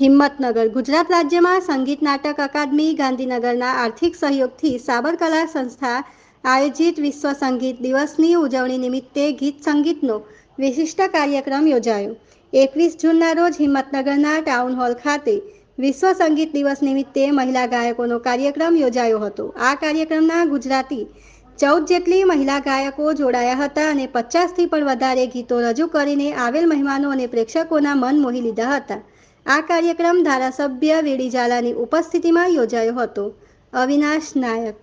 હિંમતનગર. ગુજરાત રાજ્યમાં સંગીત નાટક અકાદમી ગાંધીનગરના આર્થિક સહયોગથી સાબરકલા સંસ્થા આયોજિત વિશ્વ સંગીત દિવસની ઉજવણી નિમિત્તે ગીત સંગીતનો વિશિષ્ટ કાર્યક્રમ યોજાયો. એકવીસ જૂનના રોજ હિંમતનગરના ટાઉન હોલ ખાતે વિશ્વ સંગીત દિવસ નિમિત્તે મહિલા ગાયકોનો કાર્યક્રમ યોજાયો હતો. આ કાર્યક્રમના ગુજરાતી ચૌદ જેટલી મહિલા ગાયકો જોડાયા હતા અને પચાસથી પણ વધારે ગીતો રજૂ કરીને આવેલ મહેમાનો અને પ્રેક્ષકોના મન મોહી લીધા હતા. આ કાર્યક્રમ ધારાસભ્ય વીડી ઝાલાની ઉપસ્થિતિમાં યોજાયો હતો. અવિનાશ નાયક